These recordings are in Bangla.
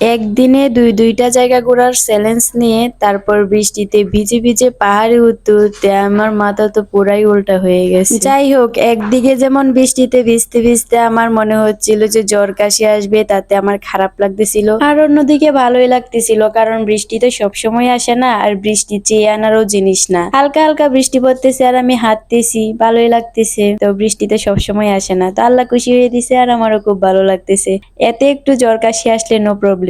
একদিনে দুই, দুইটা জায়গা ঘোরার চ্যালেঞ্জ নিয়ে তারপর বৃষ্টিতে ভিজে ভিজে পাহাড়ে উঠতে উঠতে আমার মাথা তো পুরাই উল্টা হয়ে গেছে। যাই হোক, একদিকে যেমন বৃষ্টিতে ভিজতে ভিজতে আমার মনে হচ্ছিল যে জ্বর কাশি আসবে, তাতে আমার খারাপ লাগতেছিল। আর অন্যদিকে ভালোই লাগতেছিল, কারণ বৃষ্টি তো সবসময় আসে না, আর বৃষ্টি চেয়ে আনারও জিনিস না। হালকা হালকা বৃষ্টি পড়তেছে আর আমি হাঁটতেছি, ভালোই লাগতেছে। তো বৃষ্টিতে সবসময় আসে না, তো আল্লাহ খুশি হয়ে দিছে আর আমারও খুব ভালো লাগতেছে। এতে একটু জ্বর কাশি আসলে নো প্রবলেম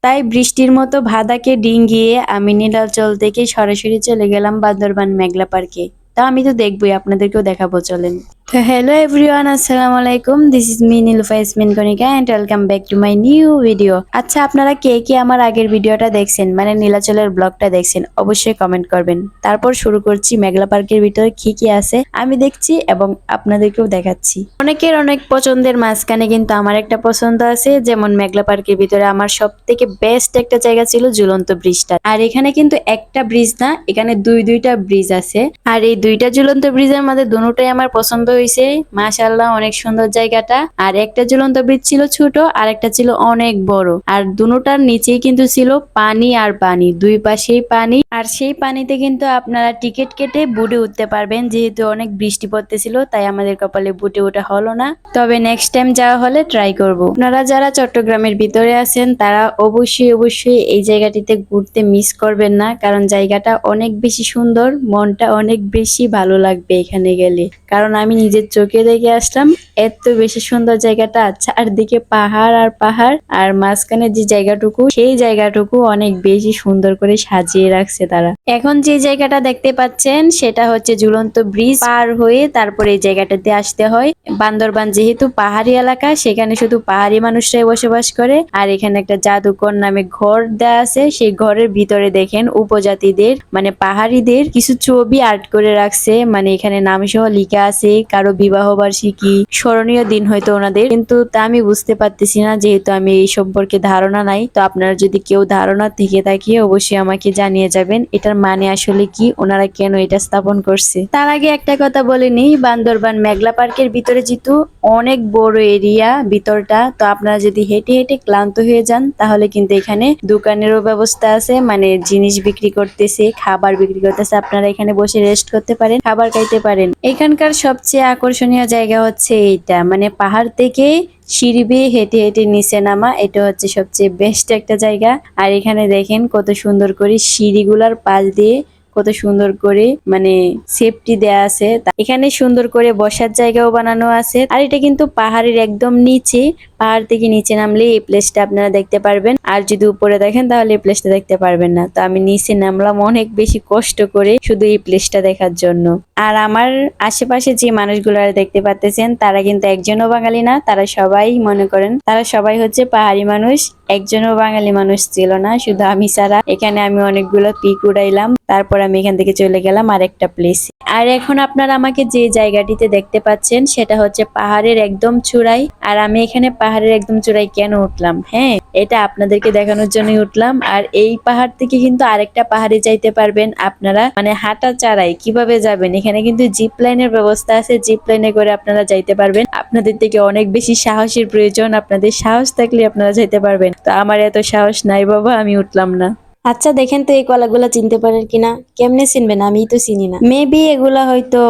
তাই বৃষ্টির মতো ভাদাকে ডিঙ্গিয়ে আমি নীলাচল থেকে সরাসরি চলে গেলাম বান্দরবান মেঘলা পার্কে। তা আমি তো দেখবই, আপনাদেরকেও দেখাবো, চলেন। হ্যালো এভরিওয়ান আসসালামু আলাইকুম। This is me Nilufa Ismin Konika and welcome back to my new video আচ্ছা আপনারা কে কে আমার আগের ভিডিওটা দেখছেন মানে নীলাচলের ব্লগটা দেখছেন, অবশ্যই কমেন্ট করবেন। তারপর শুরু করছি মেঘলা পার্কের ভিতরে কি কি আছে, আমি দেখছি এবং আপনাদেরকেও দেখাচ্ছি। অনেকের অনেক পছন্দের মাঝখানে কিন্তু আমার একটা পছন্দ আছে, যেমন মেঘলা পার্কের ভিতরে আমার সব থেকে বেস্ট একটা জায়গা ছিল ঝুলন্ত ব্রিজটা। আর এখানে কিন্তু একটা ব্রিজ না, এখানে দুই, দুইটা ব্রিজ আছে। আর এই দুইটা ঝুলন্ত ব্রিজের মধ্যে দুটোটাই আমার পছন্দ হয়েছে মাশাল্লাহ অনেক সুন্দর জায়গাটা। আর একটা ঝুলন্ত ব্রিজ ছিল ছোট, আর একটা ছিল অনেক বড়। আর দুটার নিচেই কিন্তু ছিল পানি আর পানি, দুই পাশেই পানি। আর সেই পানিতে কিন্তু আপনারা টিকিট কেটে বুটে উঠতে পারবেন, যেহেতু অনেক বৃষ্টি পড়তেছিল, তাই আমাদের কপালে বুটে ওঠা হলো না। তবে নেক্সট টাইম যাওয়া হলে ট্রাই করব। আপনারা যারা চট্টগ্রামের ভিতরে আছেন, তারা অবশ্যই অবশ্যই এই জায়গাটিতে ঘুরতে মিস করবেন না, কারণ জায়গাটা অনেক বেশি সুন্দর, মনটা অনেক বেশি ভালো লাগবে এখানে গেলে। কারণ আমি নিজের চোখে দেখে আসলাম, এত বেশি সুন্দর জায়গাটা। চারদিকে পাহাড় আর পাহাড়, আর মাঝখানে যে জায়গাটুকু, সেই জায়গাটুকু অনেক বেশি সুন্দর করে সাজিয়ে রাখছে তারা। এখন যে জায়গাটা দেখতে পাচ্ছেন, সেটা হচ্ছে ঝুলন্ত ব্রিজ। পার হয়ে তারপরে এই জায়গাটাতে আসতে হয়। বান্দরবান যেহেতু পাহাড়ি এলাকা, সেখানে শুধু পাহাড়ি মানুষরাই বসবাস করে। আর এখানে একটা জাদুকর নামে ঘর দেয়া আছে। সেই ঘরের ভিতরে দেখেন উপজাতিদের মানে পাহাড়িদের কিছু ছবি আর্ট করে রাখছে। মানে এখানে নাম সহ লিখা আছে কারও বিবাহ বার্ষিকী, স্মরণীয় দিন হয়তো ওনাদের। কিন্তু তা আমি বুঝতে পারতেছি না, যেহেতু আমি এই সম্পর্কে ধারণা নাই। তো আপনারা যদি কেউ ধারণা থেকে থাকে, অবশ্যই আমাকে জানিয়ে যাবেন, এটার মানে আসলে কি, ওনারা কেন এটা স্থাপন করছে। তার আগে একটা কথা বলে নিই, বান্দরবান মেঘলা পার্কের ভিতরে যেহেতু অনেক বড় এরিয়া ভিতরটা, তো আপনারা যদি হেঁটে হেঁটে ক্লান্ত হয়ে যান, তাহলে কিন্তু এখানে দোকানেরও ব্যবস্থা আছে মানে জিনিস বিক্রি করতেছে, খাবার বিক্রি করতেছে, আপনারা এখানে বসে রেস্ট করতে পারেন, খাবার খাইতে পারেন। এখানকার সবচেয়ে আকর্ষণীয় জায়গা হচ্ছে এইটা। মানে পাহাড় থেকে সিঁড়ি বেয়ে হেঁটে হেঁটে নিচে নামা, এটা হচ্ছে সবচেয়ে বেস্ট একটা জায়গা। আর এখানে দেখেন কত সুন্দর করে সিঁড়িগুলার পাশ দিয়ে কত সুন্দর করে মানে সেফটি দেয়া আছে। এখানে সুন্দর করে বসার জায়গাও বানানো আছে। আর এটা কিন্তু পাহাড়ের একদম নিচে। পাহাড় থেকে নিচে নামলে এই প্লেসটা আপনারা দেখতে পারবেন। আর যদি উপরে দেখেন, তাহলে এই প্লেসটা দেখতে পারবেন না। তো আমি নিচে নামলাম অনেক বেশি কষ্ট করে শুধু এই প্লেসটা দেখার জন্য। আর আমার আশেপাশে যে মানুষগুলো দেখতে পাচ্তেছেন তারা কিন্তু একজনও বাঙালি না। তারা সবাই মনে করেন, তারা সবাই হচ্ছে পাহাড়ি মানুষ। একজনও বাঙালি মানুষ ছিল না, শুধু আমি ছাড়া। এখানে আমি অনেকগুলো পিক উড়াইলাম, তারপর আমি এখান থেকে চলে গেলাম আরেকটা প্লেস আর এখন আপনারা আমাকে যে জায়গাটিতে দেখতে পাচ্ছেন, সেটা হচ্ছে পাহাড়ের একদম চূড়াই। আর আমি এখানে পাহাড়ের একদম চূড়াই কেন উঠলাম হ্যাঁ? এটা আপনাদেরকে দেখানোর জন্যই উঠলাম। আর এই পাহাড় থেকে কিন্তু আরেকটা পাহাড়ে যাইতে পারবেন আপনারা। মানে হাঁটা চারাই কীভাবে যাবেন? এখানে কিন্তু জিপ লাইনের ব্যবস্থা আছে। জিপ লাইনে করে আপনারা যাইতে পারবেন। আপনাদের থেকে অনেক বেশি সাহসের প্রয়োজন। আপনাদের সাহস থাকলে আপনারা যাইতে পারবেন। তো আমার এত সাহস নাই বাবা, আমি উঠলাম না। আচ্ছা দেখেন তো এই কলাগুলা চিনতে পারেন কিনা। কেমনে চিনবেন? আমি তো চিনি না। মেবি এগুলা হয়তো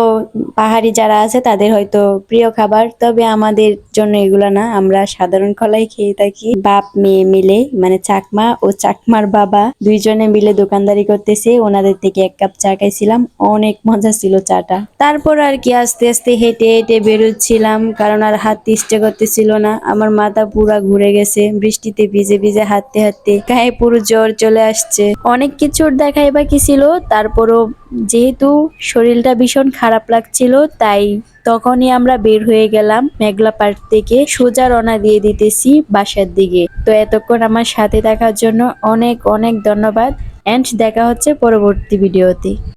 পাহাড়ি যারা আছে, তাদের হয়তো প্রিয় খাবার। তবে আমাদের জন্য এগুলা না। আমরা সাধারণ কলাই খেয়ে থাকি। বাপ, মেয়ে মিলে মানে চাকমা ও চাকমার বাবা দুইজনে মিলে দোকানদারি করতেছে। ওনাদের থেকে এক কাপ চা খাইছিলাম। অনেক মজা ছিল চাটা। তারপর আর কি আস্তে আস্তে হেঁটে হেঁটে বেরোচ্ছিলাম। কারণ আর হাত ইচ্ছে করতেছিল না। আমার মাথা পুরা ঘুরে গেছে। বৃষ্টিতে ভিজে ভিজে হাঁটতে হাঁটতে গায়ে পুরো জ্বর চলে আসছে। অনেক কিছুর দেখাই বা কি ছিল, তারপরও যেহেতু শরীরটা ভীষণ খারাপ লাগছিল, তাই তখনই আমরা বের হয়ে গেলাম মেঘলা পার্ক থেকে সোজা রওনা দিয়ে দিতেছি বাসার দিকে। তো এতক্ষণ আমার সাথে দেখার জন্য অনেক অনেক ধন্যবাদ অ্যান্ড দেখা হচ্ছে পরবর্তী ভিডিওতে।